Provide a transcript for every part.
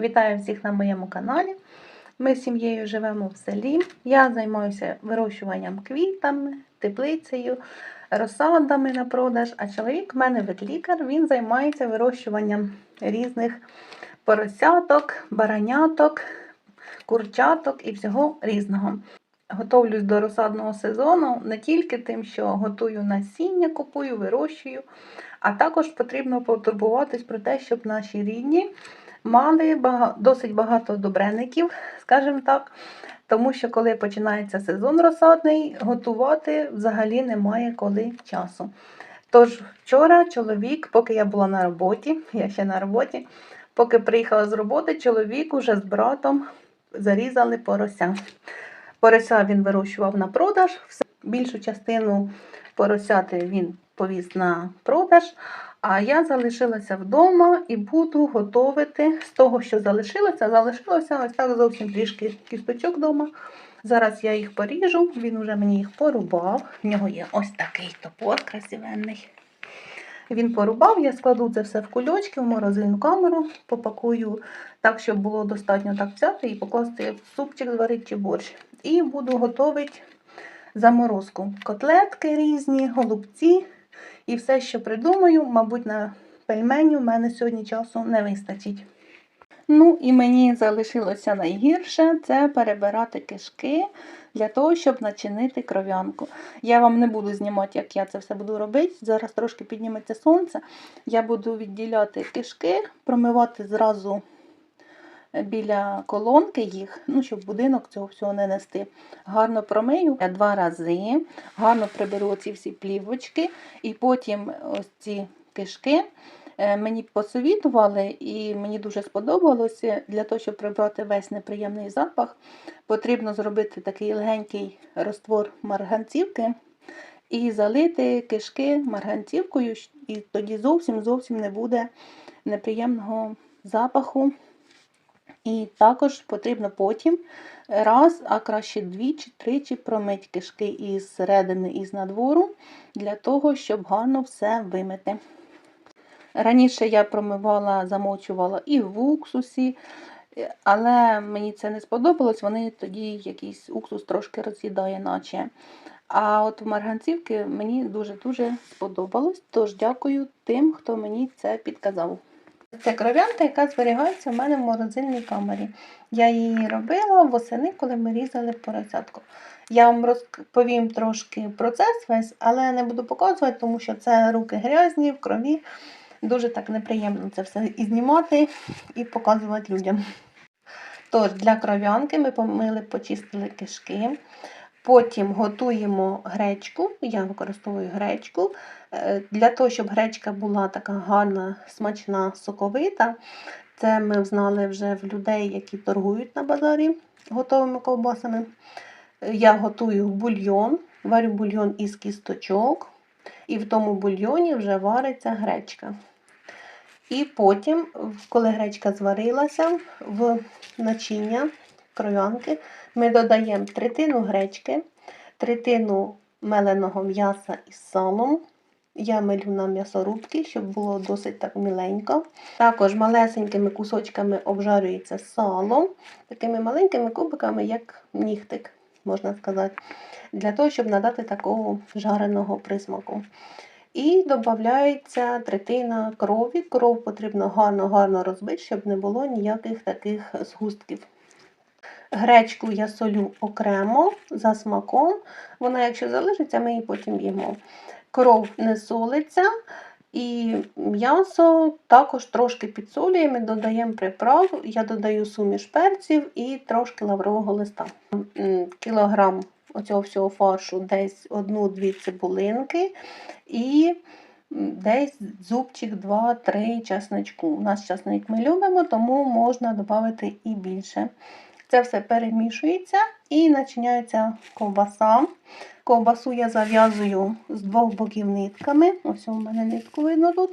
Вітаю всіх на моєму каналі. Ми з сім'єю живемо в селі. Я займаюся вирощуванням квітами, теплицею, розсадами на продаж. А чоловік в мене ветлікар, він займається вирощуванням різних поросяток, бараняток, курчаток і всього різного. Готовлюсь до розсадного сезону не тільки тим, що готую насіння, купую, вирощую, а також потрібно потурбуватись про те, щоб наші рідні мали досить багато добреників, скажімо так. Тому що коли починається сезон розсадний, готувати взагалі немає коли часу. Тож вчора чоловік, поки я була на роботі, я ще на роботі, поки приїхала з роботи, чоловік уже з братом зарізали порося. Порося він вирощував на продаж. Більшу частину поросяти він повіз на продаж. А я залишилася вдома і буду готувати з того, що залишилося. Залишилося ось так зовсім трішки кісточок вдома. Зараз я їх поріжу, він вже мені їх порубав. В нього є ось такий топор красивенний. Він порубав, я складу це все в кульочки, в морозильну камеру, попакую так, щоб було достатньо так взяти і покласти в супчик зварити чи борщ. І буду готувати заморозку. Котлетки різні, голубці і все, що придумаю, мабуть, на пельмені в мене сьогодні часу не вистачить. Ну і мені залишилося найгірше це перебирати кишки для того, щоб начинити кров'янку. Я вам не буду знімати, як я це все буду робити. Зараз трошки підніметься сонце. Я буду відділяти кишки, промивати зразу біля колонки їх, ну, щоб будинок цього всього не нести. Гарно промию два рази, гарно приберу ці всі плівочки, і потім ось ці кишки. е, Мені посовітували, і мені дуже сподобалося. Для того, щоб прибрати весь неприємний запах, потрібно зробити такий легенький розтвор марганцівки і залити кишки марганцівкою, і тоді зовсім зовсім не буде неприємного запаху. І також потрібно потім раз, а краще двічі, тричі промити кишки із середини і з надвору, для того, щоб гарно все вимити. Раніше я промивала, замочувала і в уксусі, е, але мені це не сподобалось, вони тоді якийсь уксус трошки роз'їдає, наче. А от в марганцівки мені дуже-дуже сподобалось, тож дякую тим, хто мені це підказав. Це кров'янка, яка зберігається в мене в морозильній камері. Я її робила восени, коли ми різали поросятку. Я вам розповім трошки процес весь, але не буду показувати, тому що це руки грязні, в крові. Дуже так неприємно це все і знімати, і показувати людям. Тож, для кров'янки ми помили, почистили кишки. Потім готуємо гречку. Я використовую гречку. Е, Для того, щоб гречка була така гарна, смачна, соковита. Це ми знали вже в людей, які торгують на базарі готовими ковбасами. Я готую бульйон, варю бульйон із кісточок, і в тому бульйоні вже вариться гречка. І потім, коли гречка зварилася, в начиння кров'янки ми додаємо третину гречки, третину меленого м'яса із салом. Я мелю на м'ясорубки, щоб було досить так міленько. Також малесенькими кусочками обжарюється сало, такими маленькими кубиками, як нігтик, можна сказати, для того, щоб надати такого жареного присмаку. І додається третина крові. Кров потрібно гарно-гарно розбити, щоб не було ніяких таких згустків. Гречку я солю окремо за смаком. Вона, якщо залишиться, ми її потім їмо. Кров не солиться. І м'ясо також трошки підсолюємо, додаємо приправ. Я додаю суміш перців і трошки лаврового листа. Кілограм оцього всього фаршу, десь одну-дві цибулинки і десь зубчик 2-3 чесночку. У нас чесник ми любимо, тому можна додати і більше. Це все перемішується і начиняється ковбаса. Ковбасу я зав'язую з двох боків нитками. Ось у мене нитку видно тут.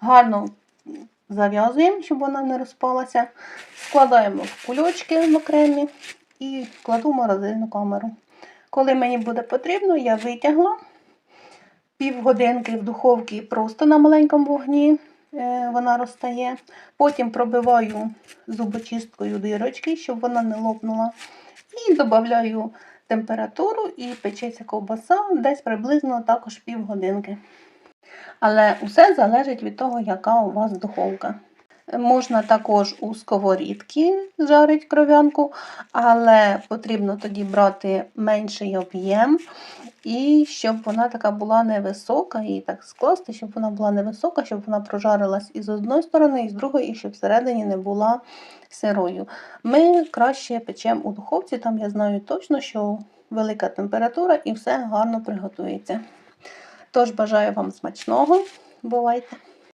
Гарно зав'язуємо, щоб вона не розпалася. Складаємо в кульочки окремі і кладу в морозильну камеру. Коли мені буде потрібно, я витягла півгодинки в духовці просто на маленькому вогні. Е, вона розтає. Потім пробиваю зубочисткою дирочки, щоб вона не лопнула. І додаю температуру і печеться ковбаса десь приблизно також півгодинки. Але все залежить від того, яка у вас духовка. Можна також у сковорідці жарити кров'янку, але потрібно тоді брати менший об'єм, і щоб вона така була невисока, і так скласти, щоб вона була невисока, щоб вона прожарилась і з одної сторони, і з другої, і щоб всередині не була сирою. Ми краще печемо у духовці, там я знаю точно, що велика температура і все гарно приготується. Тож бажаю вам смачного. Бувайте!